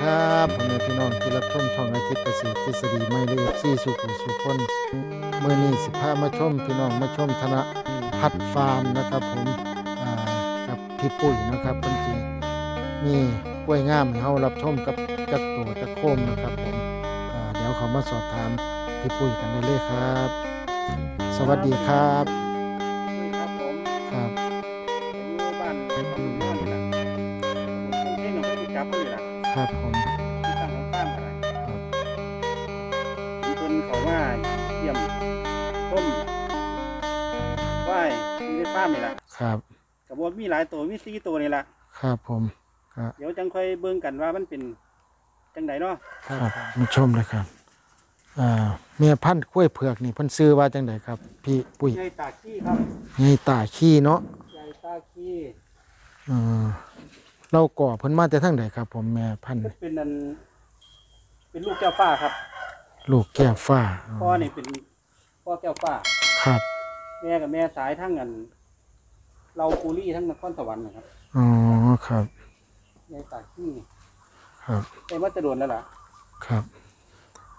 ครับพ่อแม่พี่น้องที่รับชมช่องอาทิตย์เกษตรทฤษฎีไม่ละเอียดซี่สุขุสุคนเมื่อนี้สิพามาชมพี่น้องมาชมธนพัฒน์ฟาร์มนะครับผมอ่ากับพี่ปุ้ยนะครับเพิ่นสิมีกล้วยงามให้เฮารับชมกับจักตัวจักโคมนะครับผมอ่าเดี๋ยวเขามาสอบถามพี่ปุ้ยกันได้เลยครับ สวัสดีครับครับ นฟาร์มนี่แหละครับกับว่ามีหลายตัวมีสี่ตัวนี่แหละครับผมครับเดี๋ยวจังค่อยเบิ่งกันว่ามันเป็นจังไดเนาะครับมาชมเลยครับอ่าเมียพันธุ์กล้วยเผือกนี่เพิ่นซื้อว่าจังไดครับ พี่ปุ้ยใหญ่ตาขี้ครับไงตาขี้เนาะใหญ่ตาขี้เออเราก่อเพิ่นมาแต่ทางใดครับ ผมแม่พันธุ์มันเป็นนันเป็นลูกแก้วฟ้าครับ ลูกแก้วฟ้าพ่อนี่เป็นพ่อแก้วฟ้าครับ แม่กับแม่สายทั้งกัน เราปูรี่ทั้งนครสวรรค์นะครับอ๋อครับใหญ่ตาขี้ครับได้มาจะโดนแล้วล่ะ ครับ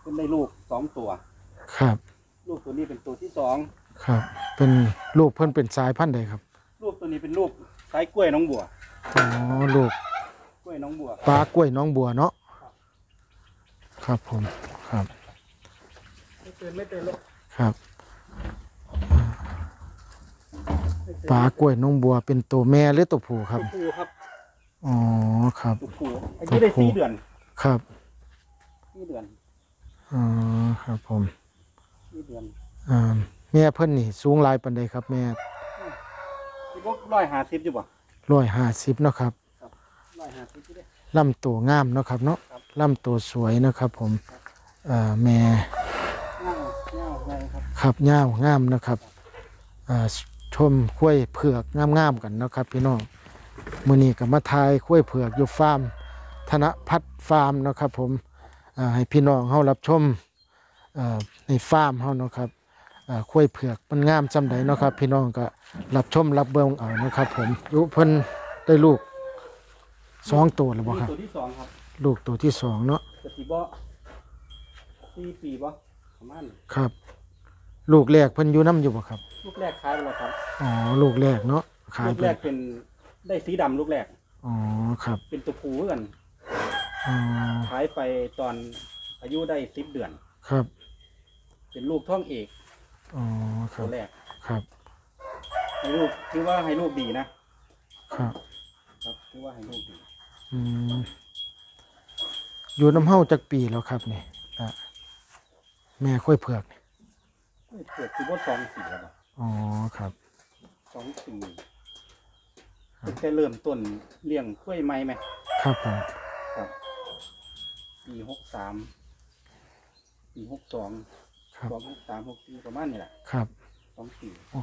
เป็นได้ลูกสองตัว ครับ ลูกตัวนี้เป็นตัวที่สองครับ เป็นลูกเพิ่นเป็นสายพันธุ์ใดครับ ลูกตัวนี้เป็นลูกสายกล้วยน้องบัวอ๋อลูกกล้วยน้องบัวปลากล้วยน้องบัวเนาะครับผมครับไม่เตือนไม่เตือนลูกครับ ไม่เตือน ปลากล้วยน้องบัวเป็นตัวแม่หรือตัวผู้คตัรับวผู้ครับอ๋อครับ ตัวผู้อายุได้ตัวผู้สี่เดือนครับสี่เดือนอ๋อครับผมสี่เดือนอ่าแม่เพิ่นนี่ สูงหลายปานใดครับ แม่ที่พวกร้อยหาสิบอยู่ป่ะร้อยห้าสิบเนาะครับร้อยหาสิบอยู่เด้ ลำตัวงามเนาะครับ เนาะครับ ลำตัวสวยนะครับ ผมอ่าแม่ เง่าเง่าไงครับขับยาวงามนะครับอ่า ชมข้วยเผือกงามๆกันเนาะครับ พี่น้องมื้อนี้ก็มาทายข้วยเผือกอยู่ฟาร์ม ธนพัฒน์ฟาร์มเนาะครับ ผมอ่าให้พี่น้องเฮารับชมอ่าในฟาร์มเฮาเนาะครับอ่าข้วยเผือกมันงามจำใดเนาะครับ พี่น้องก็รับชมรับเบิ่งเอานะครับ ผมอยู่เพิ่นได้ลูกสองตัวแล้วบ่ครับ ตัวที่สองครับลูกตัวที่สองเนาะกติบ่สี่ปีบ่ประมาณครับ ลูกแรกเพิ่นอยู่น้ำอยู่บ่ครับ ลูกแรกขายไปแล้วครับอ๋อลูกแรกเนาะขายลูกไปแรกเป็นได้สีดำลูกแรก อ๋อครับเป็นตัวผู้กันอ๋อขายไปตอนอายุได้สิบเดือน ครับเป็นลูกท่องเอกอ๋อครัตับวแรกครับให้ลูกถือว่าให้ลูกดีนะครับครับถือว่าให้ลูกดีอืมอยู่น้ำเฮาจักปีแล้วครับนี่อะแม่ค่อยเผือกนี่ เกิดคือว่าสองสี่แล้วบ่อ๋อครับสองสี่ตั้งแต่เริ่มต้นเลี้ยงกล้วยไม้ไหมครับผมครับปีหกสามปีหกสองครับสองหกสามหกสี่ประมาณนี้แหละครับสองสี่โอ้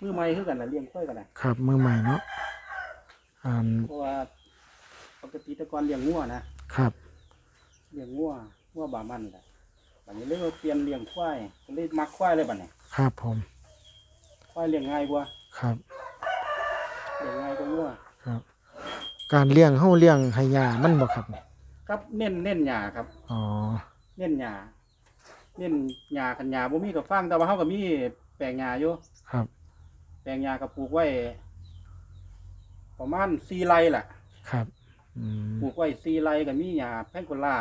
มือไม้คือกันนะเลี้ยงกล้วยกันนะครับมือใหม่เนาะอันเพราะว่าปกติแตะกอนเลี้ยงงัวนะครับเลี้ยงงัวงัวบามันแหละ บัดนี้เลยว่าเปลี่ยนเลี้ยงควายก็เลยมักควายเลยบัดนี้ครับผม ควายเลี้ยงง่ายกว่าครับ เลี้ยงง่ายกว่างัวครับ การเลี้ยงเฮาเลี้ยงให้ยามันบ่ครับนี่ครับเน้นเน้นหญ้าครับ อ๋อ เน้นหญ้าเน้นหญ้าคันหญ้าบ่มีกับฟางแต่ว่าเฮาก็มีแปลงหญ้าอยู่ครับ แปลงหญ้าก็ปลูกไว้ ประมาณ4ไร่ล่ะ ครับ อืม ปลูกไว้4ไร่ก็มีหญ้าแพงโกล่า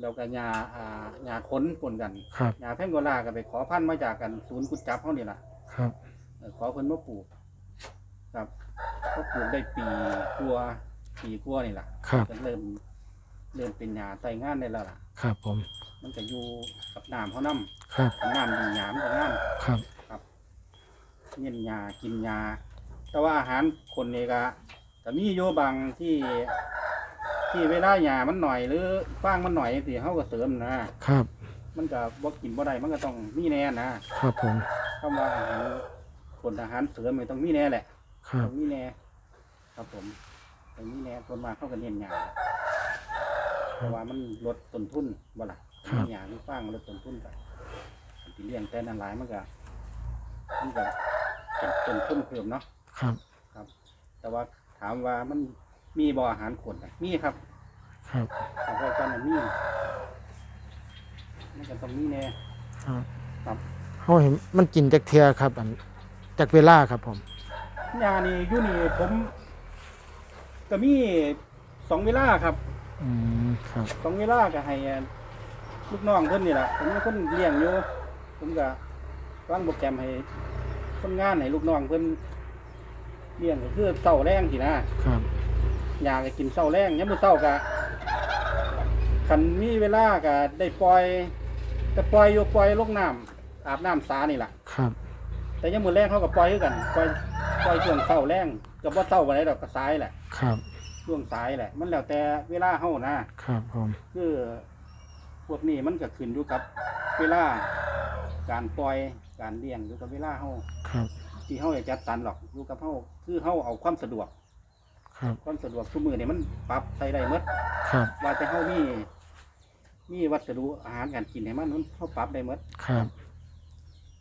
แล้วก็หญ้าอ่าหญ้าขนปนกันครับหญ้าแพงโกล่าก็ไปขอพันธุ์มาจากกันศูนย์กุดจับเฮานี่ล่ะครับ เอ่อขอเพิ่นมาปลูก ครับก็ปลูกได้ปีกลัวาปีกลัวานี่ล่ะครับ ก็เริ่มเริ่มเป็นหญ้าใส่งานได้แล้วล่ะ ครับผม มันจะอยู่กับน้ำเขานํครับ น้ำดีหยามกับงานครับ เงี้ยยากินยา แต่ว่าอาหารคนนี่ก็ก็มีโยบางที่ ที่เวลาหยามันหน่อยหรือฟางมันหน่อยสิเขาก็เสริมนะครับ มันก็บ่กินบ่ได้มันก็ต้องมีแน่นะครับผมคำว่าอาหารคนอาหารเสริมมันต้องมีแน่แหละครับต้องมีแน่ครับผมต้องมีแน่คนมากเขาก็เน้นยาเพราะว่ามันลดต้นทุนบ่ล่ะมียามีฟางลดต้นทุนไปที่เลี้ยงแต่นั้นหลายมันก็มันก็เป็นต้นทุนเพิ่มเนาะครับ ครับ แต่ว่าถามว่ามัน มีบ่ออาหารคนน่ะมีครับคครับแต่พอกันอันนี้มันก็ต้องมีแน่ ครับครับเฮาเห็นมันกินจักเทื่อครับ อันจักเวลาครับผมยานี่อยู่นี่ผมก็มีสองเวลาครับอืมครับสองเวลาก็ให้ลูกน้องเพิ่นนี่แหละผมมีคนเลี้ยงอยู่ผมก็วางโปรแกรมให้คนงานให้ลูกน้องเพิ่นเลี้ยงก็คือเศร้าแรงสินะครับ ยาก็กินเศร้าแรงยามมื้อเช้าก็คันมีเวลาก็ได้ปล่อย แต่ปล่อยอยู่ปล่อยลงน้ำอาบน้ำสานี่ล่ะ ครับ แต่ยังมือแรงเขาก็ปล่อยคือกันปล่อยปล่อยช่วงเศร้าแรงกับว่าเศร้าวันไหนดอกก็สายแหละครับช่วงสายแหละ มันแล้วแต่เวลาเฮานะครับผมคือพวกนี้มันก็ขึ้นอยู่กับเวลาการปล่อยการเลี้ยงอยู่กับเวลาเฮาครับ ที่เฮาจะจัดสรรหรอกอยู่กับเฮาคือเฮาเอาความสะดวก ครับ ความสะดวกทุกมือเนี่ยมันปรับใส่ได้หมดครับ ว่าแต่เฮามีมีวัสดุอาหารการกินให้มันมันเฮาปรับได้หมดครับ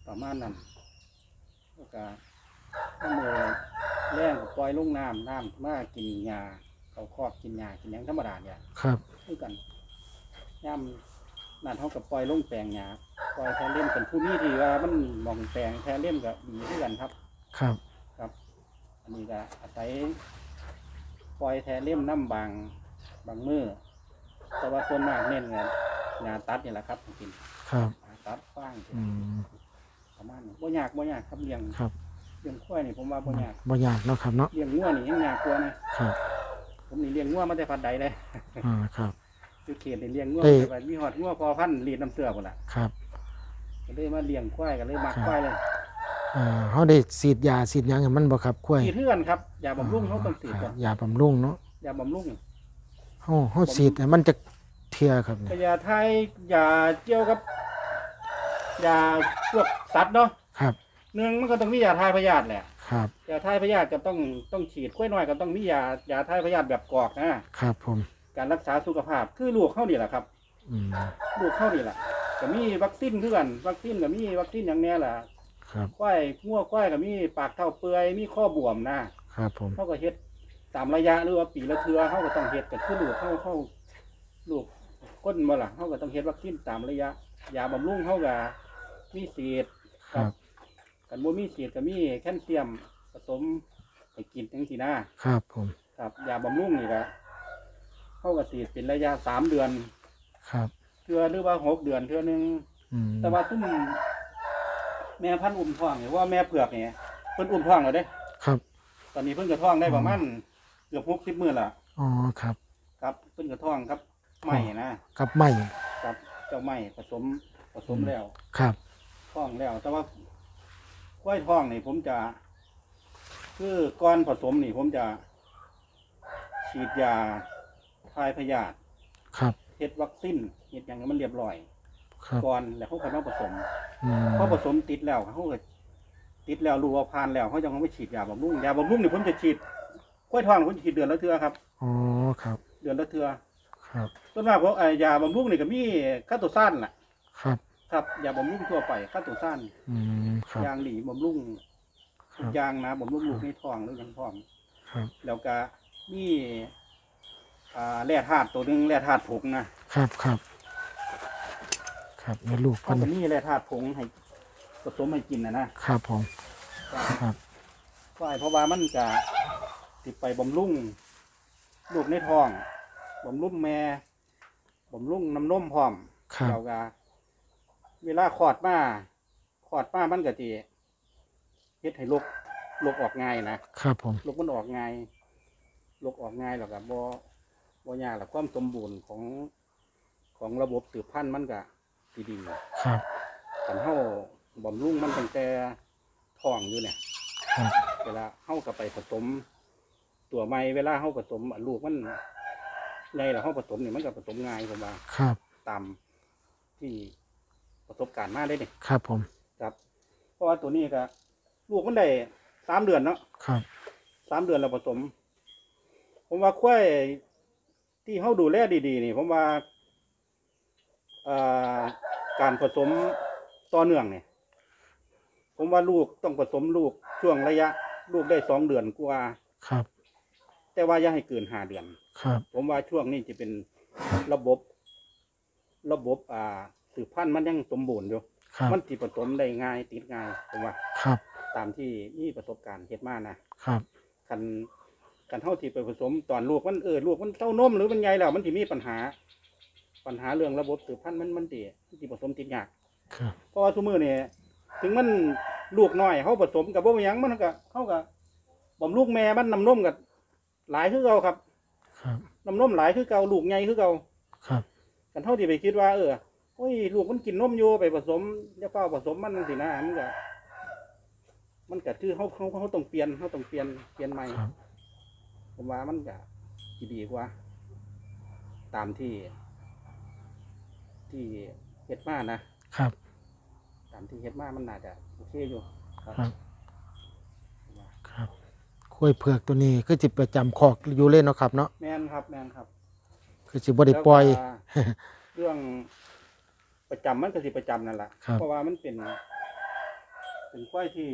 ประมาณนั้นแล้วก็ถ้ามือแรงก็ปล่อยลงน้ำน้ำมากินหญ้าเขาคอกกินหญ้ากินหยังธรรมดาเนี่ยครับ คือกันย่ำนั่นเท่ากับปล่อยลงแปลงหญ้าปล่อยแทนเล่มเป็นผู้นี้ที่ว่ามันมองแปลงแทนเล่มก็ดีด้วยกันครับ ครับ ครับ อันนี้ก็อาศัย ปล่อยแทนเล่มน้ำบางบางมือแต่ว่าส่วนมากเน้นกันหญ้าตัดนี่แหละครับกินครับหญ้าตัดฟางอืม ประมาณนี้บ่ยากบ่ยากครับเลี้ยงครับ เลี้ยงควายนี่ผมว่าบ่ยากบ่ยากเนาะครับเนาะเลี้ยงงัวนี่ยังยากกว่านะครับ ผมนี่เลี้ยงงัวมาแต่พัดใดเลยอ่าครับ คือเขตนี่เลี้ยงงัวเอ้ย แต่ว่ามีหอดงัวพอพันธุ์รีดน้ำเสือหมดละครับ ก็เลยมาเลี้ยงควายก็เลยมักครับควายเลย อ่าเฮาได้ฉีดยาฉีดหยังให้มันบ่ครับกล้วยฉีดเพื่อนครับยาบำรุงเขาต้องฉีดคก่รัอบนยาบำรุงเนาะยาบำรุงเฮาเฮาฉีดให้มันจะเทื่อครับก็เนี่ยยาไทยยาเกี่ยวกับยาพวกสัตว์เนาะครับหนึ่งมันก็ต้องมียาทายพยาธิแหละครับยาทายพยาธิก็ต้องต้องฉีดกล้วยน้อยก็ต้องมียายาทายพยาธิแบบกรอกนะครับผมการรักษาสุขภาพคือลูกเข้านี่แหละครับ อืมลูกเข้านี่แหละก็มีวัคซีนเพื่อนวัคซีนก็มีวัคซีนอย่างเนี้ยแหละ ครับ ควายงัวควายก็มีปากเท่าเปื่อยมีข้อบวมนะครับผม เขาก็เฮ็ดตามระยะหรือว่าปีละเทือเขาก็ต้องเฮ็ดก็คือลูกเขาเขาลูกก้นมาล่ะเขาก็ต้องเฮ็ดวัคซีนตามระยะยาบำรุงเขาก็มีสีดครับกันบ่มีสีดก็มีแคลเซียมผสมให้กินจังซี่นะครับผม ครับยาบำรุงนี่ก็เขาก็สีดเป็นระยะสามเดือน ครับ เทือหรือว่าหกเดือนเทือหนึงอืมแต่ว่าซุ่ม แม่พันธุ์อุ้มท้องเนี่ยว่าแม่เผือกเนี่ยเพิ่นอุ้มท้องแล้วเด้ ครับ ตอนนี้เพิ่นกระท้องได้ประมาณเกือบหกสิบมื้อละอ๋อ ครับ ครับเพิ่นกระท้องครับใหม่นะกับไม้ครับเจ้าใหม่ผสมผสมแล้ว ครับ ท้องแล้ว แต่ว่ากล้วยท้องนี่ผมจะ คือก่อนผสมนี่ผมจะ ฉีดยาทายพยาธิครับ เฮ็ดวัคซีนเฮ็ดอย่างให้มันเรียบร้อย ครับ ก่อนแล้วเขาค่อยมาผสมอืมพอผสมติดแล้วเขาก็ติดแล้วรู้ว่าผ่านแล้วเขาจะเอาไปฉีดยาบำรุงยาบำรุงนี่ผมจะฉีดกล้วยทองผมจะฉีดเดือนละเทือครับ อ๋อครับ เดือนละเทือครับส่วนมากผมไอ้ยาบำรุงนี่ก็มีค่าตัวสั้นแหละครับ ครับยาบำรุงทั่วไปค่าตัวสั้นอืมครับ ยางหลีบำรุงคทุรักบ อย่างนะบำรุงลูกในท้องหรือยังท้อง ครับ แล้วก็มีอ่าแร่ธาตุตัวหนึงแร่ธาตุผงนะครับครับ ครับในลูกเขาเพันก็มีแร่ธาตุผงให้ผสมให้กินนะนะครับผมครับใช่เพราะว่ามันจะติดไปบำรุงลูกในท้องบำรุงแม่บำรุงน้ำนมพร้อมครับ เราก็เวลาขอดมาขอดมามันก็จีเฮ็ดให้ลูกลูกออกง่ายนะ ครับผม ลูกมันออกง่ายลูกออกง่ายแล้วก็บ่บ่ยากหรอกความสมบูรณ์ของของระบบสืบพันธุ์มันก็ ดีดีครับกันเฮาบำรุงมันตั้งแต่ท้องอยู่เนี่ยครับ เวลาเฮากับไปผสม ตัวใหม่เวลาเฮาผสมอะลูกมันไงล่ะเฮาผสมนี่มันก็ผสมง่ายผมว่าครับ ตามที่ประสบการณ์มาได้เนี่ยครับผม ครับ เพราะว่าตัวนี้ก็ลูกมันได้สามเดือนเนาะ ครับ สามเดือนเราผสม ผมว่าควายที่เฮาดูแลดีๆ นี่ ผมว่า อ่าการผสมต่อเนื่องเนี่ยผมว่าลูกต้องผสมลูกช่วงระยะ ลูกได้สองเดือนกว่า ครับ แต่ว่าอย่าให้เกินห้าเดือน ครับ ผมว่าช่วงนี้จะเป็นระบบ ระบบ อ่าสืบพันธุ์มันยังสมบูรณ์อยู่ครับมันติผสมได้ง่ายติดง่ายผมว่า ครับ ตามที่นี่ประสบการณ์เฮ็ดมานะครับคันคันเท่าที่ไปผสมตอนลูกมันเออลูกมันเต้านมหรือมันใหญ่แล้วมันสิมีปัญหา ปัญหาเรื่องระบบสืบพันธุ์มันมันติมันติผสมติดยากครับ เพราะว่าทุกมือนี่ถึงมันลูกน้อยเขาผสมกับบ่มีหยังมันก็เขาก็บ่มลูกแม่มันน้ำนมกับหลายคือเก่าครับครับน้ำนมหลายคือเก่าลูกใหญ่คือเก่าครับ กันเท่าที่ไปคิดว่าเออโอ้ยลูกมันกินนมอยู่ไปผสมจะเฝ้าผสมมันสินะมันก็มันก็คือเขาเขาเขาต้องเปลี่ยนเขาต้องเปลี่ยนเปลี่ยนใหม่ ครับ ผมว่ามันก็สิดีกว่า ตามที่ ที่เฮ็ดมานะครับ ตามที่เฮ็ดมามันน่าจะโอเคอยู่ครับครับ ครับข้วยเผือกตัวนี้คือจิประจำคอกอยู่เล่นเนาะครับเนาะแม่นครับแม่นครับคือจิบ่ได้ปล่อย แล้วก็เรื่องประจำมันก็สิประจำนั่นแหละครับ เพราะว่ามันเป็น เป็นควายที่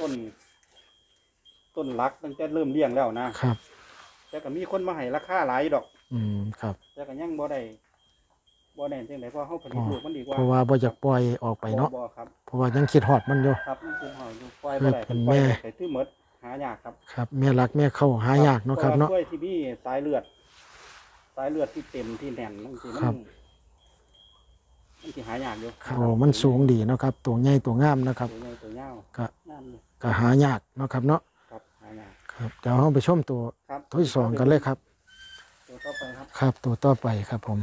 ต้น ต้นรักตั้งแต่เริ่มเลี้ยงแล้วนะครับ แต่ก็มีคนมาให้ราคาหลายดอก อืมครับ แต่ก็ยังบ่ได้ บ่แน่จังไดเพราะเฮาผลิตลูกมันดีกว่าเพราะว่าบ่อยากปล่อยออกไปเนาะบ่บ่ครับเพราะว่ายังคิดฮอดมันอยู่ครับมันคือเฮาอยู่ปล่อยคือบ่ได้เป็นปล่อยแม่ไปตื้อหมดหายากครับครับแม่รักแม่เข้าหายากเนาะครับเนาะพว่กล้วยที่มีสายเลือด สายเลือดที่เต็มที่แน่นบางทีมันครับมันสิหายากอยู่โอ้มันสูงดีเนาะครับ ตัวใหญ่ตัวงามนะครับตัวใหญ่ตัวยาวก็งามเลยก็หายากเนาะครับเนาะครับหายากครับเดี๋ยวเราไปชมตัวครับตัวที่สองกันเลยครับ ตัวต่อไปครับครับตัวต่อไปครับผม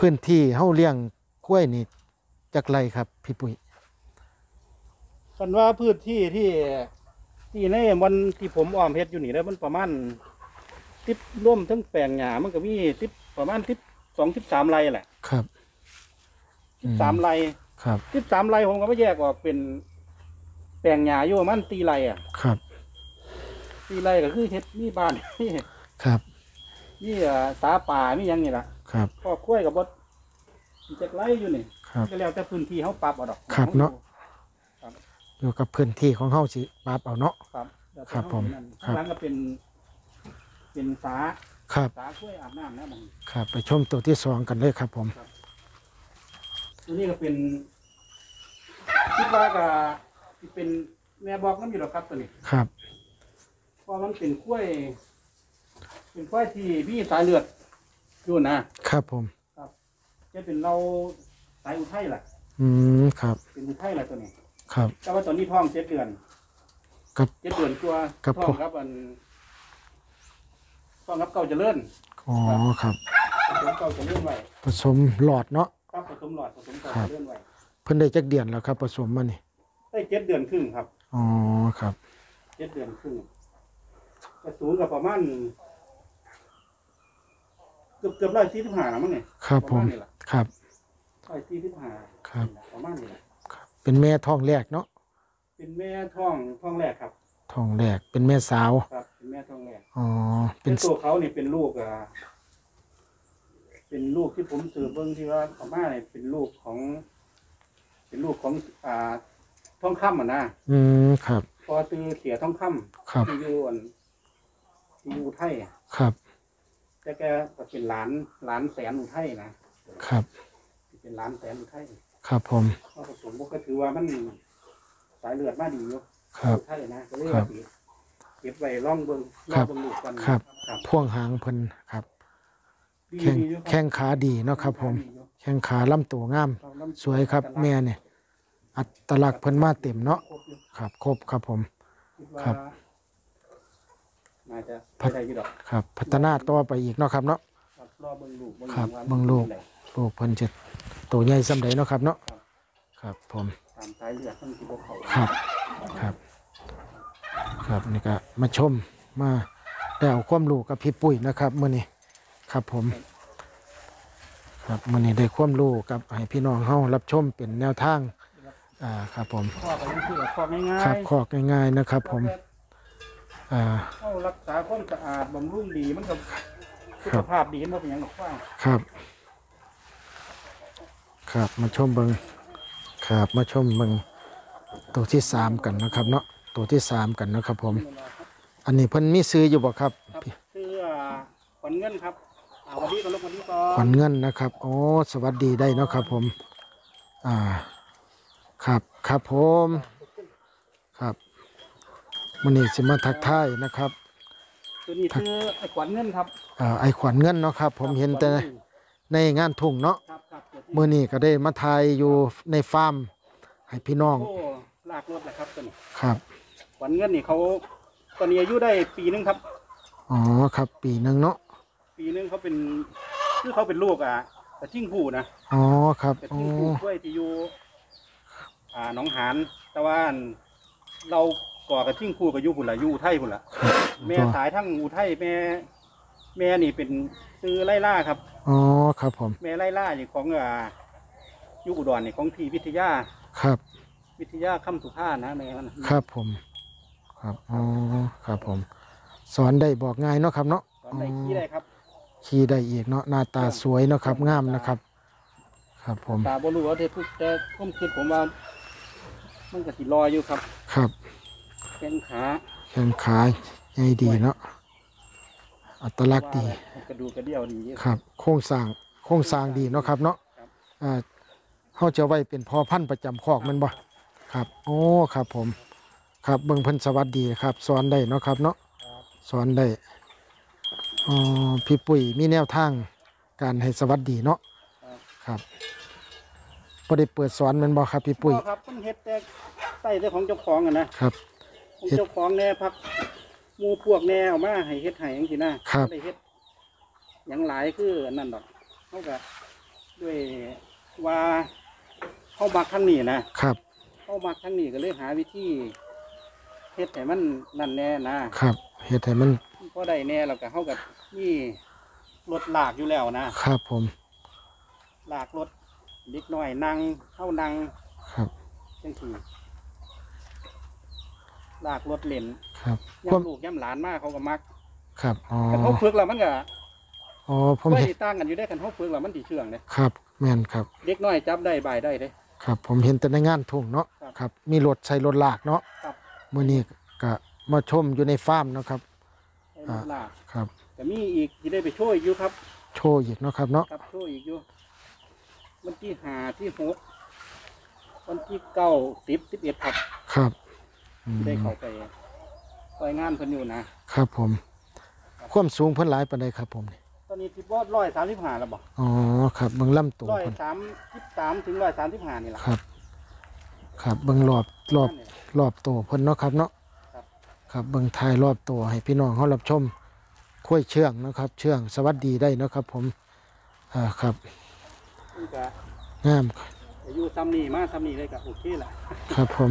พื้นที่เฮาเลี้ยงกล้วยนี่จักไรครับ พี่ปุ๋ยกันว่าพืชที่ที่ที่ในวันที่ผมอ้อมเฮ็ดอยู่นี่แล้วมันประมาณทิบร่วมทั้งแปลงหญ้ามันก็มีทิบประมาณทิบสองทิบสามไรแหละครับทิบสามไรครับทิบสามไรผมก็ไม่แยกออกเป็น แปลงหญ้าอยู่ประมันตีไรอะ ครับตีไรก็คือเฮ็ดมีบ้านนี่ครับนี่อ่าสาป่ามีหยังนี่ล่ะ ครับ ครอบครัวกับบดจักไรอยู่นี่ครับ ก็แล้วแต่พื้นที่เขาปรับเอาดอกครับเนาะ อยู่กับพื้นที่ของเฮาสิปรับเอาเนาะ ครับแล้วแต่ครับผมเฮานั่นครับข้างหลังก็เป็น เป็นสาครับสาช่วยอาบน้ำนะมันครับ ไปชมตัวที่สองกันเลยครับผมตัวนี้ก็เป็นคิดว่าก็สิเป็นแม่บอกน้ำอยู่หรอกครับตัวนี้ครับ เพราะมันเป็นกล้วย เป็นกล้วยที่มีสายเลือด อยู่นะครับผม จะเป็นเราสายอุทัยแหละอืมครับ เป็นอุทัยแหละตัวนี้ครับ แต่ว่าตอนนี้ท้องเจ็ดเดือนกับ เจ็ดเดือนตัวครับท้องครับอันท้องครับเก่าเจะเลื่อนอ๋อครับ ผสมเก่าเจะเลื่อนไว้ผสมหลอดเนาะ ครับผสมหลอดผสมเก่าครับเจะเลื่อนไว้เพิ่นได้จักเดือนแล้วครับ ผสมมานี่ได้เจ็ดเดือนครึ่งครับ อ๋อครับ เจ็ดเดือนครึ่งกระสูงกับประมาณ เกือบเกือบร้อยสี่สิบห้ามั้งเนี่ยครับปผระมมาณนี้แหละครับ ร้อยสี่สิบห้าครับ ประมาณนี้แหละครับ เป็นแม่ท้องแรกเนาะเป็นแม่ท้องท้องแรกครับ ท้องแรก เป็นแม่สาว ครับ เป็นแม่ท้องแรกอ๋อ เป็เป็นนตัวเขานี่เป็นลูกอ่าเป็นลูกที่ผมสืบเบิ้งที่ว่าเขามาเนี่ยเป็นลูกของ เป็นลูกของอ่าทองคำอะนะอืมครับ พอซื้อเสียทองคำครับที่อยู่อันที่อยู่อุทัยอะครับ แต่แกก็เป็นหลานหลานแสนอุทัยนะครับ เป็นหลานแสนอุทัยครับผมเพราะผมก็ถือว่ามันสายเลือดมาดีอยู่ครับอุทัยนะก็เลยครัว่าบสิเก็บไว้ล่องเบิ้งคล่รัองบเบิ้งลูกกันครับครับพ่วงหางเพิ่นครับดีแข้งดีอยู่ครับแข้งขาดีเนาะครับ ผมดีอยู่แข้งขาลำตัวงามครับน้ำสวยครับ แม่เนี่ย อัตลักษณ์เพิ่นมาเต็มเนาะครบอยู่ครับ ครบครับผมคิดว่าครับ น่าจะพัฒได้อยู่ดอกครับ พัฒนาต่อไปอีกเนาะครับเนาะครับรอเบิ้งลูกครับว่าเบิ่งลูกมันเป็นไงลูกเพิ่นจะตัวใหญ่ส่ำใดเนาะครับเนาะครับครับผมตามสายเลือดมันสิบ่เข้าครับครับ ครับนี่ก็มาชมมาได้เอาความรู้กับพี่ปุ้ยนะครับมื้อนี้ครับผม ครับมื้อนี้ได้ความรู้กับให้พี่น้องเฮารับชมเป็นแนวทางอ่าครับผมข้อไปยังคือข้อง่ายๆครับขอกง่ายๆนะครับผม อ่า เข้ารักษาความสะอาดบำรุงดีมันก็สุครัขบภาพดีมันเป็นหยังหรอกว่า ครับ ครับมาชมเบิงครับมาชมเบิงตัวที่สามกันนะครับ เนาะตัวที่สามกันนะครับ ผมเวลาครับอันนี้เพิ่นมีซื้ออยู่บ่ครับครับชื่อขวัญเงินครับอ่าวันนี้ก็ลบวันนี้ก็ขวัญเงินนะครับโอ้สวัสดีได้เนาะครับ ผม อ่า ครับ ครับผม ครับ มันนี้สิมาทักทายนะครับ ตัวนี้คือไอ้ขวัญเงินครับอ่าไอขวัญเงินเนาะครับ ผมเห็นแต่ในงานทุ่งเนาะครับครับตัวที่มื้อนี้ก็ได้มาทายอยู่ในฟาร์มให้พี่น้องโอ้ลากรถแหละครับตัวนี้ครับขวัญเงินนี่เขาตอนนี้อายุได้ปีนึงครับ อ๋อครับ ปีหนึงเนาะปีนึงเขาเป็นคือเขาเป็นลูกอะแต่ทิ้งผู้นะอ๋อครับแต่อ๋อทิ้งผู้ช่วยที่อยู่อ่าหนองหานแต่ว่าเรา ก่อกับทิ้งผู้กับอยุพุ่นละอยุไทยพุ่นละแม่ตัวสายทั้งอุทัยแม่ แม่นี่เป็นซื้อไล่ล่าครับ อ๋อครับผม แม่ไล่ล่านี่ของอ่าอยุอุดรนี่ของทีวิทยา ครับ วิทยาคำสุภานะแม่มันครับผม ครับอ๋อครับผม สอนได้บอกง่ายเนาะครับเนาะตอนไหนขี้ได้ครับขี่ได้อีกเนาะหน้าตาสวยเนาะครับงามนะครับ ครับผมตาบรูว่าเทพุแต่ผมคิดผมว่า มันก็สิรออยู่ครับ ครับ แข้งขาแข้งขาใหญ่ดีเนาะอัตลักษณ์ดีว่ากระดูกกระเดี่ยวดีอยู่ครับ โครงสร้างโครงสร้างดีเนาะครับเนาะครับอ่าเขาจะไว้เป็นพอพันธุ์ประจำคอกแมันบ่ครับ โอ้ครับผม ครับเบิ่งเพิ่นสวัสดีครับ สอนได้เนาะครับเนาะครับสอนได้อ๋อพี่ปุ๋ยมีแนวทางการให้สวัสดีเนาะครับครับบ่ได้เปิดสอนแมันบ่ครับพี่ปุ๋ยบ่ครับมันเฮ็ดแต่ใต้แต่ของเจ้าของอะนะครับ ของเฮ็ดเจ้าของแน่พักหมู่พวกแน่เอามาให้เฮ็ดให้จังซี่นะครับบ่ได้เฮ็ดหยังหลายคืออันนั้นดอกเฮาก็ด้วยว่าเฮามักทางนี้นะครับเฮามักทางนี้ก็เลยหาวิธีเฮ็ดให้มันนั่นแน่นะครับเฮ็ดให้มันพอได้แน่แล้วก็เฮาก็มีรถลากอยู่แล้วนะครับผมลากรถเด็กน้อยนั่งเฮานั่งครับจังซี่ ลากรถเล่นครับความย่ำลูกย่ำหลานมากเขาก็มักครับอ๋อกันเขาฝึกแล้วมันก็อ๋อผมไม่เห็นได้ตั้งกันอยู่ได้กันเขาฝึกแล้วมันดีเชื่องเลยครับแม่นครับ เด็กน้อยจับได้บ่ายได้เลย ครับผมเห็นแต่ในงานทุ่งเนาะครับครับ มีรถใช้รถลากเนาะครับ มื้อนี้ก็มาชมอยู่ในฟาร์มเนาะครับ ไอ้ลูกหลานครับ แต่มีอีกที่ได้ไปช่วยอยู่ครับ โชว์อีกเนาะครับเนาะครับช่วยอีกอยู่วันที่หาที่หกวันที่เก้าสิบสิบเอ็ดครับครับอืมที่ ได้เข้าไปรายงานเพิ่นอยู่นะครับผม ความสูงเพิ่นหลายปานใดครับผมนี่ตอนนี้ที่บอดร้อยสามสิบห้าแล้วบ่อ๋อครับเบิ่งลำตัวร้อยเพิ่นสามสิบสามถึงร้อยสามสิบห้านี่แหละครับ ครับเบิ่งรอบรอบนั่นนี่รอบตัวเพิ่นเนาะครับเนาะครับครับเบิ่งถ่ายรอบตัวให้พี่น้องเขารับชมคุ้ยเชื่องนะครับ เชื่องสวัสดีได้เนาะครับ ผมอ่าครับมันก็งามอายุซ้ำนี่มาซ้ำนี่เลยก็โอเคละครับผม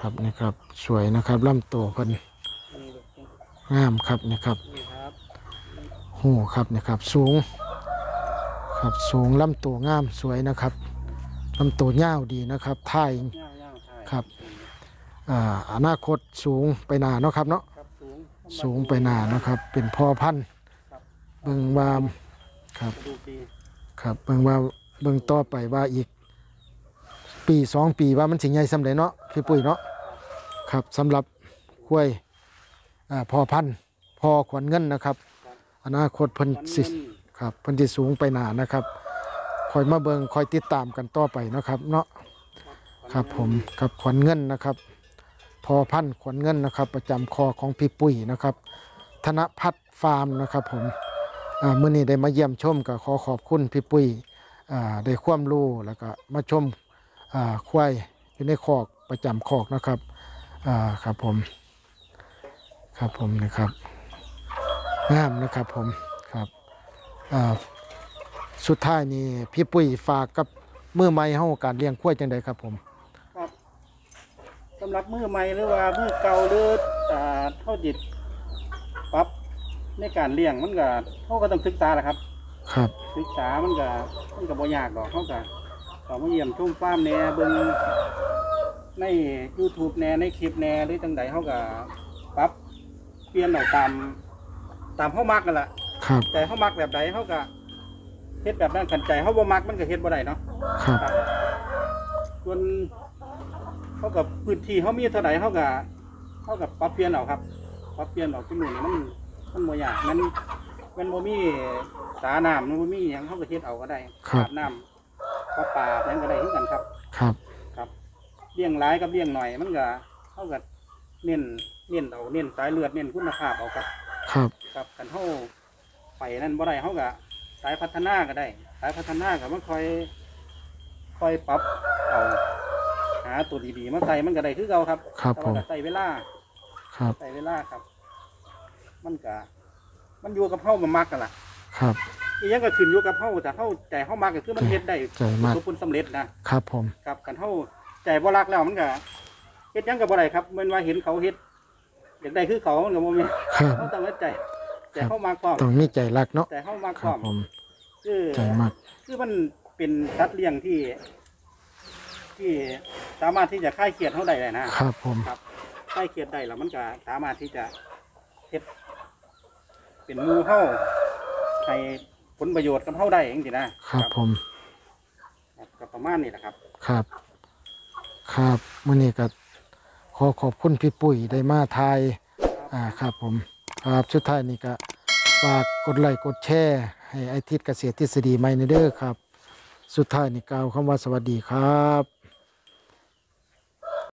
ครับนี่ครับ สวยนะครับลำตัวเพิ่นนี่งามครับนี่ครับนี่ครับหูครับนี่ครับ สูง ครับสูงลำตัวงามสวยนะครับลำตัวยาวดีนะครับท่ายย่างย่างใช่ครับอ่าอนาคตสูงไปหนาเนาะครับเนาะครับสูงสูงไปหนานะครับ เป็นพ่อพันธุ์ครับเบิ่งว่าครับกระดูกดีครับเบิ่งว่าเบิ่งต่อไปว่าอีก ปีสองปีว่ามันสิใหญ่สำเร็จเนาะพี่ปุ้ยเนาะครับสำหรับกล้วยอ่าพอพันธุ์พอขวัญเงินนะครับ อนาคตพันสิครับพิ่นสิสูงไปหนานะครับคอยมาเบิงคอยติดตามกันต่อไปนะครับ เนาะครับผมกับขวัญเงินนะครับ พอพันขวัญเงินนะครับ ประจำคอของพี่ปุ้ยนะครับ ธนพัฒน์ฟาร์มนะครับ ผมอ่ามื้อนี้ได้มาเยี่ยมชมก็ขอขอบคุณพี่ปุ้ยได้ความรู้แล้วก็มาชม ควายอยู่ในคอกประจำคอกนะครับอ่าครับผมครับผมนะครับงามนะครับผมครับอ่าสุดท้ายนี่พี่ปุ้ยฝากกับมือไม้เฮาการเลี้ยงควายจังไดครับผมครับสำหรับมือใหม่หรือว่ามือเก่าหรืออ่าเท่าจิตปรับในการเลี้ยงมันก็เขาก็ต้องศึกษาแหละครับ ครับศึกษามันก็มันก็บ่ยากดอกเขาก็ เขามาเยี่ยมชมฟาร์มแหน่เบิ่งใน YouTube แหน่ในคลิปแหน่หรือจังใดเขาก็ปรับเปลี่ยนเอาตามตามเขามักกันแหละครับใจเขามักแบบใดเขาก็เฮ็ดแบบนั้นขันใจเขาบ่มักมันก็เฮ็ดบ่ได้เนาะครับ ส่วนเขากับพื้นที่เขามีเท่าไหร่เขากับเขากับปรับเปลี่ยนเอาครับปรับเปลี่ยนเอาที่นู่นนี่มันมันโมยากมันมันโมมีสาน้ำมันโมมีอย่างเขาก็เฮ็ดเอาก็ได้ครับอา บน้ำประปาอย่างก็ได้ที่กันครับ ครับ ครับเลี้ยงหลายกับเลี้ยงหน่อย มันก็เขากับเน้นเน้นเอาเน้นสายเลือดเน้นคุณภาพเอาครับ ครับ ครับกันเท่าไปนั่นบ่ได้เขาก็สายพัฒนาก็ได้ สายพัฒนาก็มันคอยคอยปรับเอาหาตัวดีๆมาใส่มันก็ได้คือเก่าครับครับแต่ผว่ามก็ใส่เวลา ครับใส่เวลาครับ มันก็มันอยู่กับเฮามันมักกันล่ะ ครับ อีหยังก็ขึ้นอยู่กับเฮาแต่เฮาใจเฮามักก็คือมันเฮ็ดได้ใจมาก ทุกผลสำเร็จนะครับผม ครับกันเฮาใจบ่รักแล้วมันก็เฮ็ดหยังก็บ่ได้ครับเหมือนว่าเห็นเขาเฮ็ดอยากได้คือเขามันก็บ่แม่นครับ เฮาต้องเข้าใจแต่เฮามักความต้องมีใจรักเนาะแต่เฮามักคครับวามผมคือ ใจมาก คือมันเป็นสัตว์เลี้ยงที่ ที่สามารถที่จะคลายเครียดเฮาได้เลยนะครับผมคลายเครียดได้แล้วมันก็สามารถที่จะเฮ็ดเป็นหมูเฮาให้ ผลประโยชน์กับเฮาได้จริงๆนะครับผม ครับก็ประมาณนี้แหละครับ ครับ ครับมื้อนี้ก็ขอขอบคุณพี่ปุ้ยได้มาทายอ่าครับผม ครับสุดท้ายนี่ก็ฝากกดไลค์กดแชร์ให้ไอทิศเกษตรทฤษฎีใหม่ในเด้อครับ สุดท้ายนี่กล่าวคำว่าสวัสดีครับ